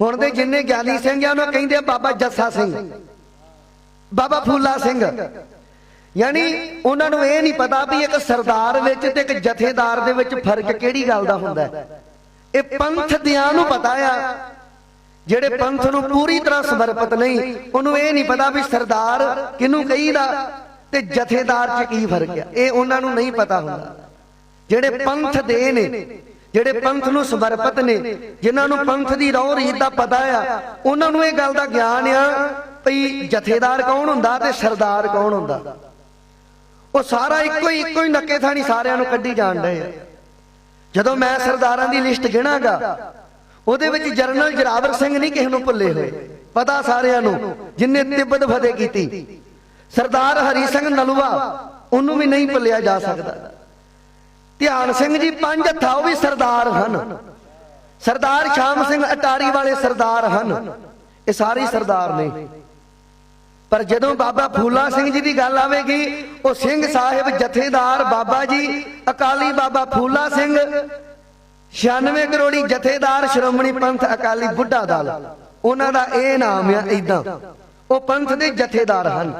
ਹੁਣ ਦੇ ਜਿੰਨੇ ਗਿਆਨੀ ਸਿੰਘ ਆ, ਉਹਨਾਂ ਕਹਿੰਦੇ ਆ ਬਾਬਾ ਜੱਸਾ ਸਿੰਘ। ਬਾਬਾ ਫੂਲਾ ਸਿੰਘ। ਯਾਨੀ ਉਹਨਾਂ ਨੂੰ ਇਹ ਨਹੀਂ ਪਤਾ ਵੀ ਇੱਕ ਸਰਦਾਰ ਵਿੱਚ ਤੇ ਇੱਕ ਜਥੇਦਾਰ ਦੇ ਵਿੱਚ ਫ਼ਰਕ ਕਿਹੜੀ ਗੱਲ ਦਾ ਹੁੰਦਾ ਇਹ ਪੰਥ ਦਿਆਂ ਨੂੰ ਪਤਾ ਆ। ਜਿਹੜੇ ਪੰਥ ਨੂੰ ਪੂਰੀ ਤਰ੍ਹਾਂ ਸਮਰਪਿਤ ਨਹੀਂ, ਉਹਨੂੰ ਇਹ ਨਹੀਂ ਪਤਾ ਵੀ ਸਰਦਾਰ ਕਿਹਨੂੰ ਕਹੀਦਾ ਤੇ ਜਥੇਦਾਰ 'ਚ ਕੀ ਫ਼ਰਕ ਆ। ਇਹ ਉਹਨਾਂ ਨੂੰ ਨਹੀਂ ਪਤਾ ਹੁੰਦਾ। ਜਿਹੜੇ ਪੰਥ ਦੇ ਨੇ ਜਿਹੜੇ ਪੰਥ ਨੂੰ ਸਮਰਪਿਤ ਨੇ, ਜਿਨ੍ਹਾਂ ਨੂੰ ਪੰਥ ਦੀ ਰੌਹ ਰੀਤ ਦਾ ਪਤਾ ਆ, ਉਹਨਾਂ ਨੂੰ ਇਹ ਗੱਲ ਦਾ ਗਿਆਨ ਆ ਭਈ ਜਥੇਦਾਰ ਕੌਣ ਹੁੰਦਾ ਤੇ ਸਰਦਾਰ ਕੌਣ ਹੁੰਦਾ। ਉਹ ਸਾਰਾ ਇੱਕੋ ਹੀ ਇੱਕੋ ਹੀ ਨੱਕੇ ਥਾਣੀ ਸਾਰਿਆਂ ਨੂੰ ਕੱਢੀ ਜਾਣ ਡਏ ਆ। ਜਦੋਂ ਮੈਂ ਸਰਦਾਰਾਂ ਦੀ ਲਿਸਟ ਗਿਣਾਗਾ, ਉਹਦੇ ਵਿੱਚ ਜਰਨਲ ਜਰਾਵਰ ਸਿੰਘ ਨਹੀਂ ਕਿਸੇ ਨੂੰ ਭੁੱਲੇ ਹੋਏ। ਪਤਾ ਸਾਰਿਆਂ ਨੂੰ ਜਿਨਨੇ ਤਿੱਬਤ ਫਤਿਹ ਕੀਤੀ। ਸਰਦਾਰ ਹਰੀ ਸਿੰਘ ਨਲੂਆ, ਉਹਨੂੰ ਵੀ ਨਹੀਂ ਭੁੱਲਿਆ ਜਾ ਸਕਦਾ। ਧਿਆਨ ਸਿੰਘ ਜੀ ਪੰਜ ਹੱਥਾ ਉਹ ਵੀ ਸਰਦਾਰ ਹਨ। ਸਰਦਾਰ ਸ਼ਾਮ ਸਿੰਘ ਅਟਾਰੀ ਵਾਲੇ ਸਰਦਾਰ ਹਨ। ਇਹ ਸਾਰੇ ਸਰਦਾਰ ਨੇ। ਪਰ ਜਦੋਂ ਬਾਬਾ ਫੂਲਾ ਸਿੰਘ ਜੀ ਦੀ ਗੱਲ ਆਵੇਗੀ, ਉਹ ਸਿੰਘ ਸਾਹਿਬ ਜਥੇਦਾਰ ਬਾਬਾ ਜੀ, ਅਕਾਲੀ ਬਾਬਾ ਫੂਲਾ ਸਿੰਘ 96 ਕਰੋੜੀ ਜਥੇਦਾਰ ਸ਼੍ਰੋਮਣੀ ਪੰਥ ਅਕਾਲੀ ਬੁੱਢਾ ਦਲ। ਉਹਨਾਂ ਦਾ ਇਹ ਨਾਮ ਆ ਇਦਾਂ ਉਹ ਪੰਥ ਦੇ ਜਥੇਦਾਰ ਹਨ।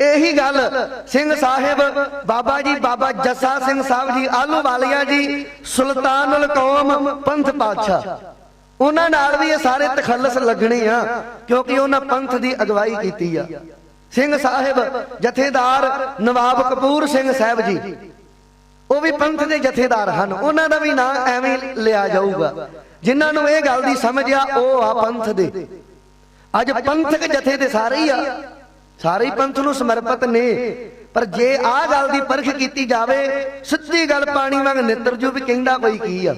ਇਹੀ ਗੱਲ ਸਿੰਘ ਸਾਹਿਬ, ਬਾਬਾ ਜੀ, ਬਾਬਾ ਜੱਸਾ ਸਿੰਘ ਸਾਹਿਬ ਜੀ, ਆਲੂ ਵਾਲੀਆ ਜੀ ਸੁਲਤਾਨੁਲ ਕੌਮ, ਪੰਥ ਪਾਤਸ਼ਾਹ। ਉਹਨਾਂ ਨਾਲ ਵੀ ਇਹ ਸਾਰੇ ਤਖੱਲਸ ਲੱਗਣੇ ਆ, ਕਿਉਂਕਿ ਉਹਨਾਂ ਪੰਥ ਦੀ ਅਗਵਾਈ ਕੀਤੀ ਆ। ਸਿੰਘ ਸਾਹਿਬ, ਜਥੇਦਾਰ ਨਵਾਬ ਕਪੂਰ ਸਿੰਘ ਸਾਹਿਬ ਜੀ, ਉਹ ਵੀ ਪੰਥ ਦੇ ਜਥੇਦਾਰ ਹਨ। ਉਹਨਾਂ ਦਾ ਵੀ ਨਾਂ ਐਵੇਂ ਲਿਆ ਜਾਊਗਾ। ਜਿਨ੍ਹਾਂ ਨੂੰ ਇਹ ਗੱਲ ਦੀ ਸਮਝ ਆ, ਉਹ ਆ ਪੰਥ ਦੇ। ਅੱਜ ਪੰਥਕ ਜਥੇ ਦੇ ਸਾਰੇ ਹੀ ਆ। ਸਾਰੇ ਪੰਥ ਨੂੰ ਸਮਰਪਿਤ ਨੇ। ਪਰ ਜੇ ਆਹ ਗੱਲ ਦੀ ਪਰਖ ਕੀਤੀ ਜਾਵੇ ਸੱਚੀ ਗੱਲ ਪਾਣੀ ਵਾਂਗ ਨਿੱਤਰ ਜੂ ਵੀ ਕਹਿੰਦਾ ਕੋਈ ਕੀ ਆ।